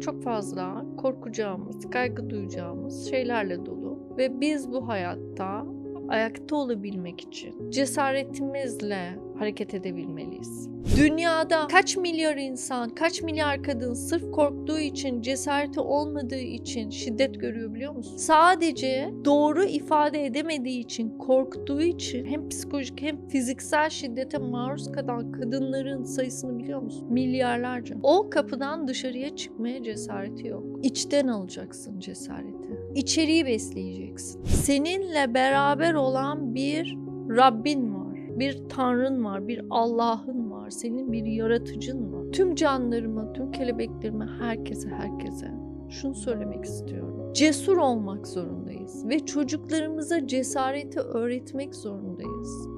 Çok fazla korkacağımız, kaygı duyacağımız şeylerle dolu ve biz bu hayatta ayakta olabilmek için cesaretimizle hareket edebilmeliyiz. Dünyada kaç milyar insan, kaç milyar kadın sırf korktuğu için, cesareti olmadığı için şiddet görüyor biliyor musun? Sadece doğru ifade edemediği için, korktuğu için hem psikolojik hem fiziksel şiddete maruz kalan kadınların sayısını biliyor musun? Milyarlarca. O kapıdan dışarıya çıkmaya cesareti yok. İçten alacaksın cesareti. İçeriği besleyeceksin. Seninle beraber olan bir Rabbin var. Bir Tanrın var, bir Allah'ın var, senin bir yaratıcın var. Tüm canlarıma, tüm kelebeklerime, herkese, herkese şunu söylemek istiyorum. Cesur olmak zorundayız ve çocuklarımıza cesareti öğretmek zorundayız.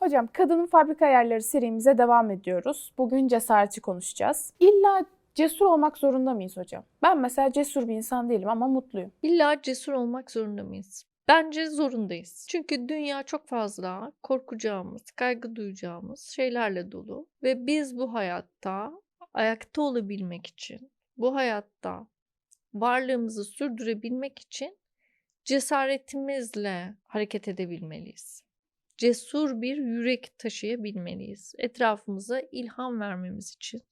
Hocam Kadının Fabrika Ayarları serimize devam ediyoruz. Bugün cesareti konuşacağız. İlla cesur olmak zorunda mıyız hocam? Ben mesela cesur bir insan değilim ama mutluyum. İlla cesur olmak zorunda mıyız? Bence zorundayız. Çünkü dünya çok fazla korkacağımız, kaygı duyacağımız şeylerle dolu ve biz bu hayatta ayakta olabilmek için, bu hayatta varlığımızı sürdürebilmek için cesaretimizle hareket edebilmeliyiz. Cesur bir yürek taşıyabilmeliyiz. Etrafımıza ilham vermemiz için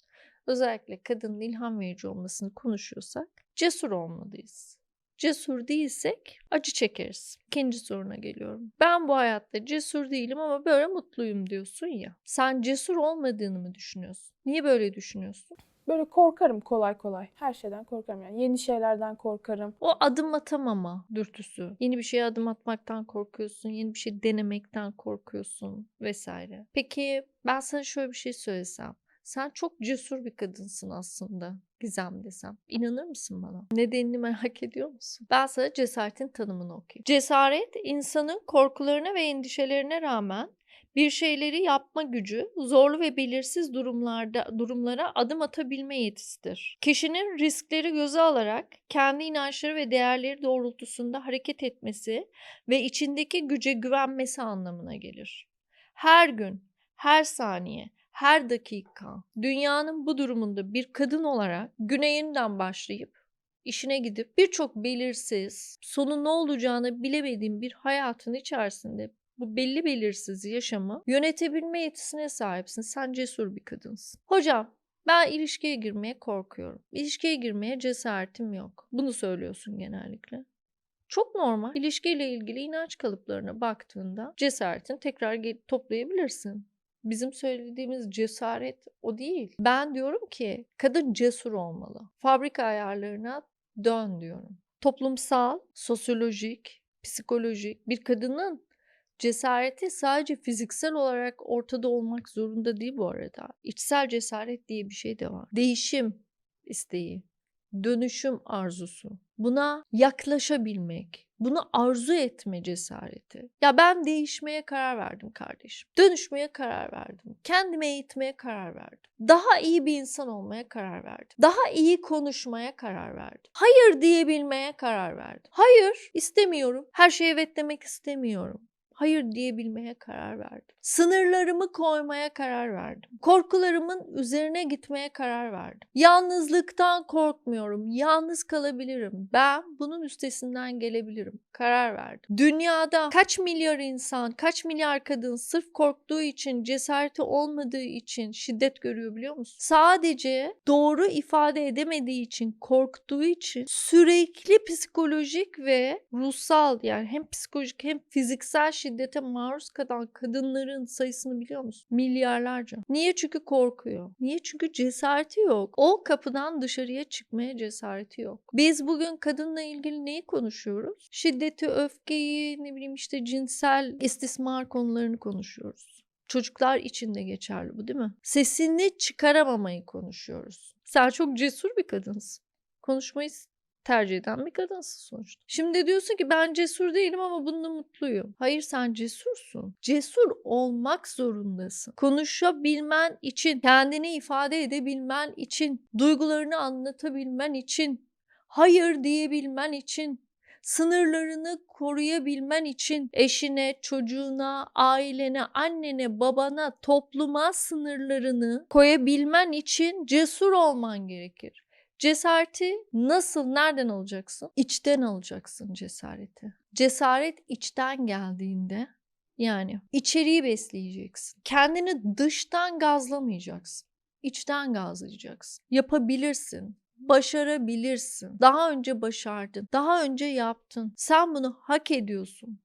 özellikle kadının ilham verici olmasını konuşuyorsak cesur olmalıyız. Cesur değilsek acı çekeriz. İkinci soruna geliyorum. Ben bu hayatta cesur değilim ama böyle mutluyum diyorsun ya. Sen cesur olmadığını mı düşünüyorsun? Niye böyle düşünüyorsun? Böyle korkarım kolay kolay. Her şeyden korkarım yani. Yeni şeylerden korkarım. O adım atamama dürtüsü. Yeni bir şeye adım atmaktan korkuyorsun, yeni bir şey denemekten korkuyorsun vesaire. Peki ben sana şöyle bir şey söylesem. Sen çok cesur bir kadınsın aslında Gizem desem. İnanır mısın bana? Nedenini merak ediyor musun? Ben sana cesaretin tanımını okuyayım. Cesaret insanın korkularına ve endişelerine rağmen bir şeyleri yapma gücü, zorlu ve belirsiz durumlarda durumlara adım atabilme yetisidir. Kişinin riskleri göze alarak kendi inançları ve değerleri doğrultusunda hareket etmesi ve içindeki güce güvenmesi anlamına gelir. Her gün, her saniye, her dakika dünyanın bu durumunda bir kadın olarak güneyinden başlayıp işine gidip birçok belirsiz, sonu ne olacağını bilemediğim bir hayatın içerisinde bu belli belirsiz yaşamı yönetebilme yetisine sahipsin. Sen cesur bir kadınsın. Hocam ben ilişkiye girmeye korkuyorum. İlişkiye girmeye cesaretim yok. Bunu söylüyorsun genellikle. Çok normal. İlişkiyle ilgili inanç kalıplarına baktığında cesaretini tekrar toplayabilirsin. Bizim söylediğimiz cesaret o değil. Ben diyorum ki kadın cesur olmalı. Fabrika ayarlarına dön diyorum. Toplumsal, sosyolojik, psikolojik bir kadının cesareti sadece fiziksel olarak ortada olmak zorunda değil bu arada. İçsel cesaret diye bir şey de var. Değişim isteği, dönüşüm arzusu. Buna yaklaşabilmek, bunu arzu etme cesareti. Ya ben değişmeye karar verdim kardeşim. Dönüşmeye karar verdim. Kendime eğitmeye karar verdim. Daha iyi bir insan olmaya karar verdim. Daha iyi konuşmaya karar verdim. Hayır diyebilmeye karar verdim. Hayır istemiyorum. Her şeye evet demek istemiyorum hayır diyebilmeye karar verdim. Sınırlarımı koymaya karar verdim. Korkularımın üzerine gitmeye karar verdim. Yalnızlıktan korkmuyorum. Yalnız kalabilirim. Ben bunun üstesinden gelebilirim. Karar verdim. Dünyada kaç milyar insan, kaç milyar kadın sırf korktuğu için, cesareti olmadığı için şiddet görüyor biliyor musun? Sadece doğru ifade edemediği için, korktuğu için sürekli psikolojik ve ruhsal yani hem psikolojik hem fiziksel şiddete maruz kalan kadınların sayısını biliyor musun? Milyarlarca. Niye? Çünkü korkuyor. Niye? Çünkü cesareti yok. O kapıdan dışarıya çıkmaya cesareti yok. Biz bugün kadınla ilgili neyi konuşuyoruz? Şiddeti, öfkeyi, ne bileyim işte cinsel istismar konularını konuşuyoruz. Çocuklar için de geçerli bu değil mi? Sesini çıkaramamayı konuşuyoruz. Sen çok cesur bir kadınsın. Konuşmayı tercih eden bir kadınsın sonuçta. Şimdi diyorsun ki ben cesur değilim ama bununla mutluyum. Hayır sen cesursun. Cesur olmak zorundasın. Konuşabilmen için, kendini ifade edebilmen için, duygularını anlatabilmen için, hayır diyebilmen için, Sınırlarını koruyabilmen için eşine, çocuğuna, ailene, annene, babana, topluma sınırlarını koyabilmen için cesur olman gerekir. Cesareti nasıl, nereden alacaksın? İçten alacaksın cesareti. Cesaret içten geldiğinde yani içeriği besleyeceksin. Kendini dıştan gazlamayacaksın. İçten gazlayacaksın. Yapabilirsin. Başarabilirsin. Daha önce başardın. Daha önce yaptın. Sen bunu hak ediyorsun.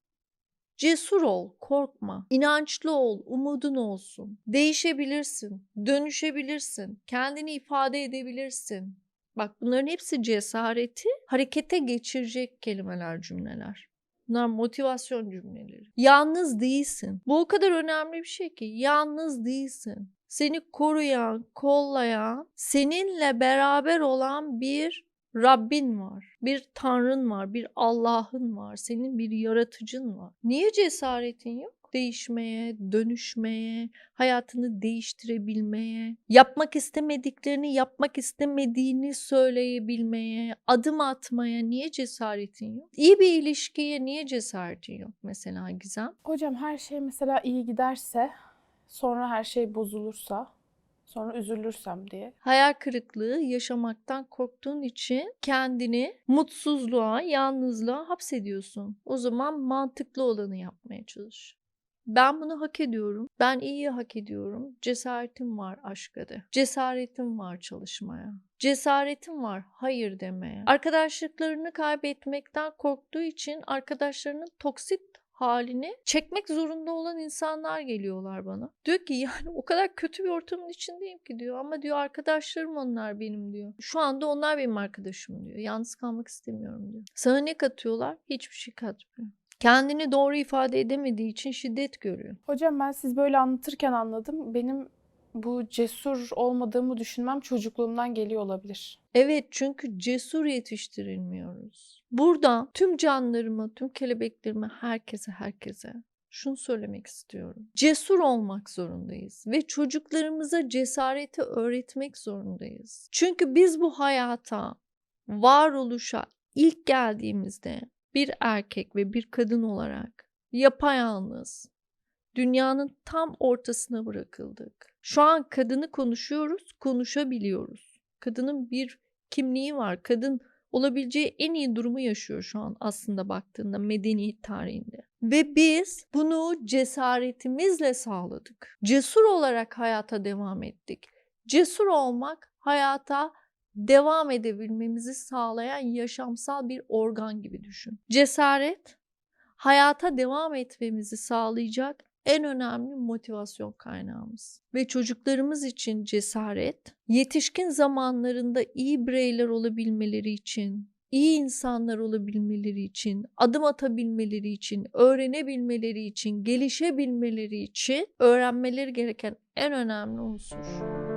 Cesur ol, korkma. İnançlı ol, umudun olsun. Değişebilirsin, dönüşebilirsin. Kendini ifade edebilirsin. Bak bunların hepsi cesareti harekete geçirecek kelimeler, cümleler. Bunlar motivasyon cümleleri. Yalnız değilsin. Bu o kadar önemli bir şey ki yalnız değilsin. Seni koruyan, kollayan, seninle beraber olan bir Rabbin var, bir Tanrın var, bir Allah'ın var, senin bir yaratıcın var. Niye cesaretin yok? Değişmeye, dönüşmeye, hayatını değiştirebilmeye, yapmak istemediklerini yapmak istemediğini söyleyebilmeye, adım atmaya niye cesaretin yok? İyi bir ilişkiye niye cesaretin yok mesela Gizem? Hocam her şey mesela iyi giderse sonra her şey bozulursa sonra üzülürsem diye. Hayal kırıklığı yaşamaktan korktuğun için kendini mutsuzluğa, yalnızlığa hapsediyorsun. O zaman mantıklı olanı yapmaya çalış. Ben bunu hak ediyorum. Ben iyiyi hak ediyorum. Cesaretim var aşka de. Cesaretim var çalışmaya. Cesaretim var hayır demeye. Arkadaşlıklarını kaybetmekten korktuğu için arkadaşlarının toksit halini çekmek zorunda olan insanlar geliyorlar bana. Diyor ki yani o kadar kötü bir ortamın içindeyim ki diyor ama diyor arkadaşlarım onlar benim diyor. Şu anda onlar benim arkadaşım diyor. Yalnız kalmak istemiyorum diyor. Sana ne katıyorlar? Hiçbir şey katmıyor. Kendini doğru ifade edemediği için şiddet görüyor. Hocam ben siz böyle anlatırken anladım. Benim bu cesur olmadığımı düşünmem çocukluğumdan geliyor olabilir. Evet çünkü cesur yetiştirilmiyoruz. Buradan tüm canlarıma, tüm kelebeklerime, herkese herkese şunu söylemek istiyorum. Cesur olmak zorundayız ve çocuklarımıza cesareti öğretmek zorundayız. Çünkü biz bu hayata, varoluşa ilk geldiğimizde bir erkek ve bir kadın olarak yapayalnız, dünyanın tam ortasına bırakıldık. Şu an kadını konuşuyoruz, konuşabiliyoruz. Kadının bir kimliği var. Kadın olabileceği en iyi durumu yaşıyor şu an aslında baktığında medeniyet tarihinde. Ve biz bunu cesaretimizle sağladık. Cesur olarak hayata devam ettik. Cesur olmak hayata devam edebilmemizi sağlayan yaşamsal bir organ gibi düşün. Cesaret hayata devam etmemizi sağlayacak en önemli motivasyon kaynağımız. Ve çocuklarımız için cesaret, yetişkin zamanlarında iyi bireyler olabilmeleri için, iyi insanlar olabilmeleri için, adım atabilmeleri için, öğrenebilmeleri için, gelişebilmeleri için öğrenmeleri gereken en önemli unsur.